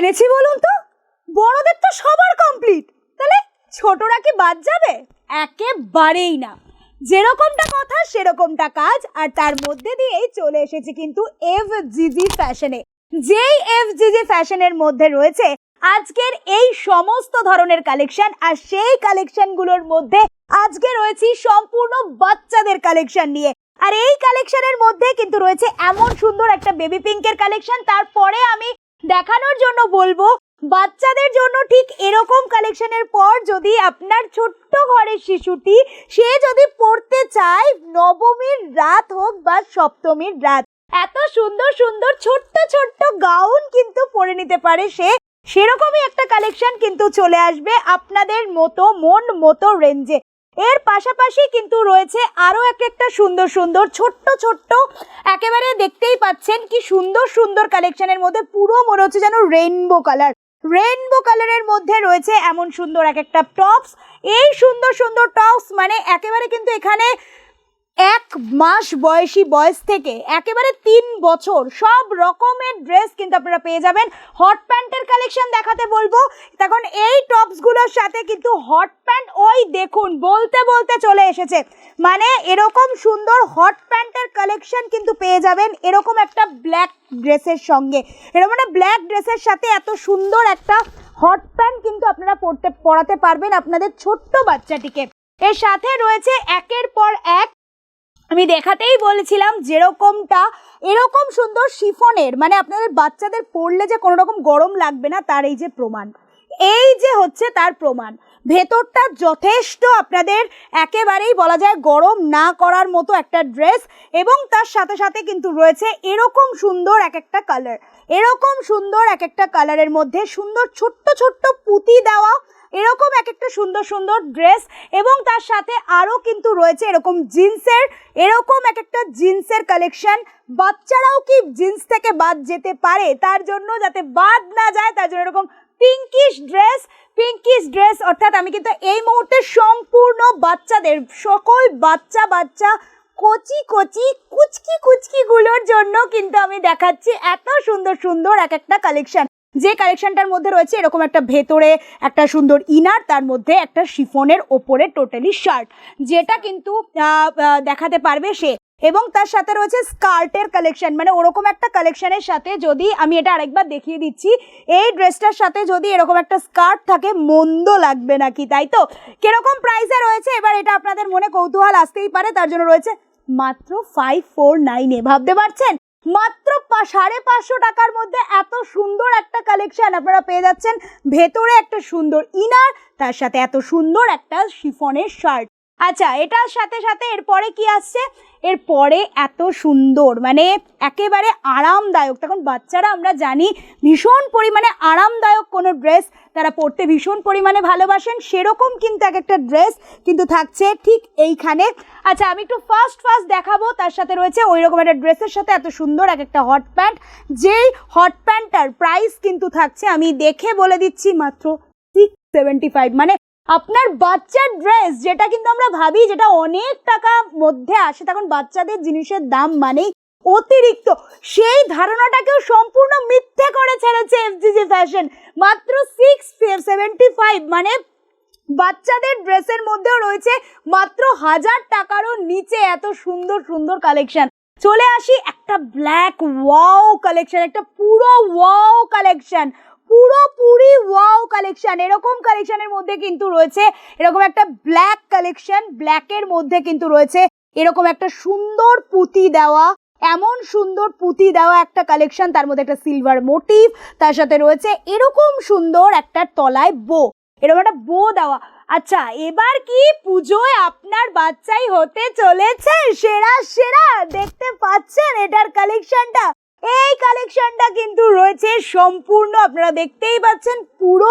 এনেছি বলুন তো? বড়দের তো সবার কমপ্লিট তাহলে ছোটরা কি বাদ যাবে? একেবারেই না। যেরকমটা কথা, সেরকমটা কাজ, আর তার মধ্যে দিয়েই চলে এসেছে কিন্তু এফ জিজি ফ্যাশনে যেই এফ জিজি ফ্যাশনের মধ্যে রয়েছে, আজকের এই সমস্ত ধরনের কালেকশন আর সেই কালেকশনগুলোর মধ্যে আজকে রয়েছি সম্পূর্ণ বাচ্চাদের কালেকশন নিয়ে। আর এই কালেকশনের মধ্যে কিন্তু রয়েছে এমন সুন্দর একটা বেবি পিঙ্কের কালেকশন তারপরে আমি দেখানোর জন্য বলব, বাচ্চাদের জন্য ঠিক এরকম কালেকশনের পর যদি আপনার ছোট্ট ঘরের শিশুটি, সে যদি পড়তে চায় নবমীর রাত হোক বা সপ্তমীর রাত। এত সুন্দর সুন্দর, ছোট্ট ছোট্ট গাউন কিন্তু পরে নিতে পারে সে। সেরকমই একটা কালেকশন কিন্তু চলে আসবে আপনাদের মতো, মন মতো রেঞ্জে এর পাশাপাশি কিন্তু রয়েছে আরও এক একটা সুন্দর সুন্দর ছোট্ট ছোট্ট, একেবারে দেখতেই পাচ্ছেন কি সুন্দর সুন্দর কালেকশনের মধ্যে পুরো মনে হচ্ছে যেন রেইনবো কালার রেইনবো কালারের মধ্যে রয়েছে এমন সুন্দর এক একটা টপস এই সুন্দর সুন্দর টপস মানে একেবারে কিন্তু এখানে এক মাস বয়সী বয়স থেকে একেবারে তিন বছর সব রকমের ড্রেস কিন্তু আপনারা পেয়ে যাবেন। হট প্যান্টের কালেকশন দেখাতে বলব। তখন এই টপসগুলোর সাথে কিন্তু হট প্যান্ট ওই দেখুন, বলতে বলতে চলে এসেছে। মানে এরকম সুন্দর হট প্যান্টের কালেকশন কিন্তু পেয়ে যাবেন এরকম একটা ব্ল্যাক ড্রেসের সঙ্গে। এরকম মানে ব্ল্যাক ড্রেসের সাথে এত সুন্দর একটা হট প্যান্ট কিন্তু আপনারা পরতে পরাতে পারবেন আপনাদের ছোট্ট বাচ্চাটিকে। এর সাথে রয়েছে একের পর এক আমি দেখাতেই বলেছিলাম যেরকমটা, এরকম সুন্দর শিফনের মানে আপনাদের বাচ্চাদের পড়লে যে কোনো রকম গরম লাগবে না, তার এই যে প্রমাণ। এই যে হচ্ছে তার প্রমাণ। ভেতরটা যথেষ্ট আপনাদের একেবারেই বলা যায় গরম না করার মতো একটা ড্রেস এবং তার সাথে সাথে কিন্তু রয়েছে এরকম সুন্দর এক একটা কালার। এরকম সুন্দর এক একটা কালারের মধ্যে সুন্দর ছোট্ট ছোট্ট পুঁতি দেওয়া এরকম এক একটা সুন্দর সুন্দর ড্রেস এবং তার সাথে আরও কিন্তু রয়েছে এরকম জিন্সের, এরকম এক একটা জিন্সের কালেকশন। বাচ্চারাও কি জিন্স থেকে বাদ যেতে পারে? তার জন্য যাতে বাদ না যায়, তার জন্য এরকম পিঙ্কিশ ড্রেস পিঙ্কিশ ড্রেস অর্থাৎ আমি কিন্তু এই মুহূর্তে সম্পূর্ণ বাচ্চাদের, সকল বাচ্চা বাচ্চা কচি কচি কুচকি কুচকিগুলোর জন্য কিন্তু আমি দেখাচ্ছি এত সুন্দর সুন্দর এক একটা কালেকশন। যে কালেকশনটার মধ্যে রয়েছে এরকম একটা ভেতরে একটা সুন্দর ইনার তার মধ্যে একটা শিফনের ওপরে টোটালি শার্ট যেটা কিন্তু দেখাতে পারবে সে। এবং তার সাথে রয়েছে স্কার্টের কালেকশন মানে ওরকম একটা কালেকশনের সাথে যদি আমি এটা আরেকবার দেখিয়ে দিচ্ছি, এই ড্রেসটার সাথে যদি এরকম একটা স্কার্ট থাকে, মন্দ লাগবে নাকি, তাই তো? কীরকম প্রাইসে রয়েছে? এবার এটা আপনাদের মনে কৌতূহল আসতেই পারে, তার জন্য রয়েছে মাত্র ফাইভ ফোর নাইনে ভাবতে পারছেন? মাত্র সাড়ে পাঁচশো টাকার মধ্যে এত সুন্দর একটা কালেকশন আপনারা পেয়ে যাচ্ছেন। ভেতরে একটা সুন্দর ইনার, তার সাথে এত সুন্দর একটা শিফনের শার্ট আচ্ছা এটার সাথে সাথে এরপরে কি আসছে? এরপরে এত সুন্দর মানে একেবারে আরামদায়ক। তখন বাচ্চারা আমরা জানি ভীষণ পরিমাণে আরামদায়ক কোনো ড্রেস। তারা পরতে ভীষণ পরিমাণে ভালোবাসেন। সেরকম কিন্তু এক একটা ড্রেস কিন্তু থাকছে ঠিক এইখানে। আচ্ছা আমি একটু ফার্স্ট ফার্স্ট দেখাবো। তার সাথে রয়েছে ওই রকম একটা ড্রেসের সাথে এত সুন্দর এক একটা হট প্যান্ট যেই হট প্যান্টটার প্রাইস কিন্তু থাকছে, আমি দেখে বলে দিচ্ছি মাত্র সিক্স সেভেন্টি ফাইভ মানে আপনার বাচ্চার ড্রেস যেটা কিন্তু আমরা ভাবি যেটা অনেক টাকা মধ্যে আসে, তখন বাচ্চাদের জিনিসের দাম মানেই অতিরিক্ত। সেই ধারণাটাকেও সম্পূর্ণ মিথ্যে করে ছেড়েছে এফজিজি ফ্যাশন মাত্র সিক্স সেভেন্টি ফাইভ মানে বাচ্চাদের ড্রেসের মধ্যেও রয়েছে মাত্র হাজার টাকারও নিচে এত সুন্দর সুন্দর কালেকশন চলে আসি একটা ব্ল্যাক ওয়াও কালেকশন একটা পুরো ওয়াও কালেকশন পুরোপুরি ওয়াও কালেকশন এরকম কালেকশনের মধ্যে কিন্তু রয়েছে, এরকম একটা ব্ল্যাক কালেকশন ব্ল্যাকের মধ্যে কিন্তু রয়েছে, এরকম একটা সুন্দর পুঁতি দেওয়া, এমন সুন্দর পুঁতি দেওয়া একটা কালেকশন তার মধ্যে একটা সিলভার মোটিভ তার সাথে রয়েছে এরকম সুন্দর একটা তলায় বো এরকম একটা বো দেওয়া। আচ্ছা এবার কি পুজোয় আপনার বাচ্চাই হতে চলেছে? সেরা সেরা, দেখতে পাচ্ছেন এটার কালেকশনটা এই কালেকশনটা কিন্তু রয়েছে সম্পূর্ণ। আপনারা দেখতেই পাচ্ছেন পুরো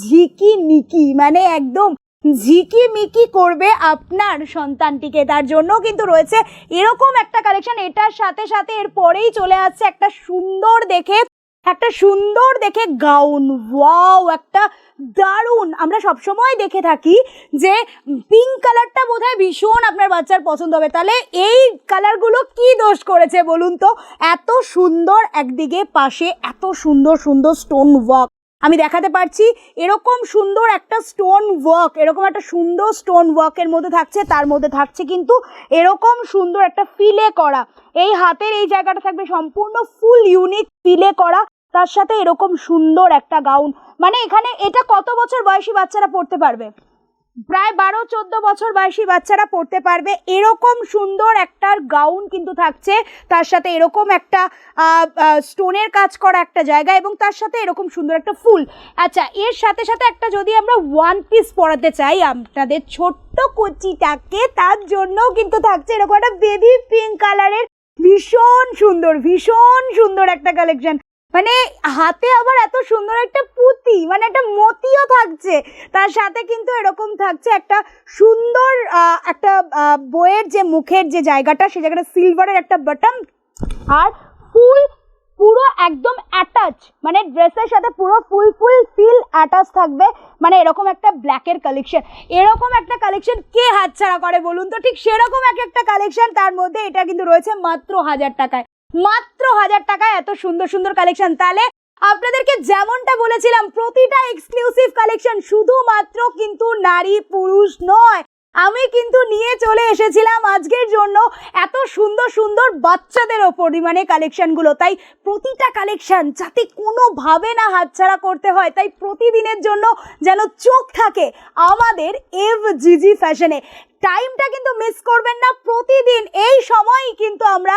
ঝিকি মিকি মানে একদম ঝিকি মিকি করবে আপনার সন্তানটিকে। তার জন্য কিন্তু রয়েছে এরকম একটা কালেকশন এটার সাথে সাথে এর পরেই চলে আসছে একটা সুন্দর দেখে একটা সুন্দর দেখে গাউন, ওয়াও, একটা দারুণ। আমরা সবসময় দেখে থাকি যে পিঙ্ক কালারটা বোধহয় ভীষণ আপনার বাচ্চার পছন্দ হবে। তাহলে এই কালারগুলো কি দোষ করেছে বলুন তো? এত সুন্দর একদিকে, পাশে এত সুন্দর সুন্দর স্টোন ওয়ার্ক। আমি দেখাতে পারছি এরকম সুন্দর একটা স্টোন ওয়ার্ক, এরকম একটা সুন্দর স্টোন ওয়ার্কের মধ্যে থাকছে, তার মধ্যে থাকছে কিন্তু এরকম সুন্দর একটা ফিলে করা। এই হাতের এই জায়গাটা থাকবে সম্পূর্ণ ফুল, ইউনিক ফিলে করা। তার সাথে এরকম সুন্দর একটা গাউন। মানে এখানে এটা কত বছর বয়সী বাচ্চারা পড়তে পারবে? প্রায় বারো, চোদ্দ বছর বয়সী বাচ্চারা পড়তে পারবে। এরকম সুন্দর একটা গাউন কিন্তু থাকছে। তার সাথে এরকম একটা স্টোনের কাজ করা একটা জায়গা এবং তার সাথে এরকম সুন্দর একটা ফুল। আচ্ছা এর সাথে সাথে একটা যদি আমরা ওয়ান পিস পরাতে চাই, আপনাদের ছোট্ট কচিটাকে তার জন্যও কিন্তু থাকছে এরকম একটা বেবি পিঙ্ক কালারের ভীষণ সুন্দর ভীষণ সুন্দর একটা কালেকশন মানে হাতে আবার এত সুন্দর একটা পুঁতি মানে একটা মতিও থাকছে। তার সাথে কিন্তু এরকম থাকছে একটা সুন্দর একটা বইয়ের যে মুখের যে জায়গাটা, সে জায়গাটা সিলভারের একটা বাটন আর ফুল পুরো একদম অ্যাটাচ মানে ড্রেসের সাথে পুরো ফুল ফুল ফিল অ্যাটাচ থাকবে। মানে এরকম একটা ব্ল্যাকের কালেকশন এরকম একটা কালেকশন কে হাতছাড়া করে বলুন তো? ঠিক সেরকম এক একটা কালেকশন তার মধ্যে এটা কিন্তু রয়েছে মাত্র হাজার টাকায়। মাত্র হাজার টাকায় এত সুন্দর সুন্দর কালেকশন তাহলে আপনাদেরকে যেমনটা বলেছিলাম, প্রতিটা এক্সক্লুসিভ কালেকশন শুধুমাত্র কিন্তু নারী পুরুষ নয়। আমি কিন্তু নিয়ে চলে এসেছিলাম আজকের জন্য এত সুন্দর সুন্দর বাচ্চাদের ওপর মানে কালেকশানগুলো তাই প্রতিটা কালেকশান যাতে কোনোভাবে না হাতছাড়া করতে হয়, তাই প্রতিদিনের জন্য যেন চোখ থাকে আমাদের এফ জিজি ফ্যাশনে টাইমটা কিন্তু মিস করবেন না, প্রতিদিন এই সময়ই কিন্তু আমরা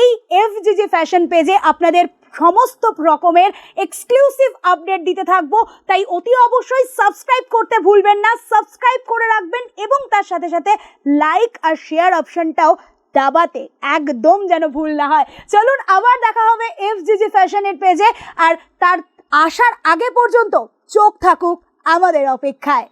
এই এফ জিজি ফ্যাশন পেজে আপনাদের সমস্ত রকমের এক্সক্লুসিভ আপডেট দিতে থাকব। তাই অতি অবশ্যই সাবস্ক্রাইব করতে ভুলবেন না। সাবস্ক্রাইব করে রাখবেন এবং তার সাথে সাথে লাইক আর শেয়ার অপশনটাও দাবাতে একদম যেন ভুল না হয়। চলুন আবার দেখা হবে এফ জিজি ফ্যাশনের পেজে আর তার আসার আগে পর্যন্ত চোখ থাকুক আমাদের অপেক্ষায়।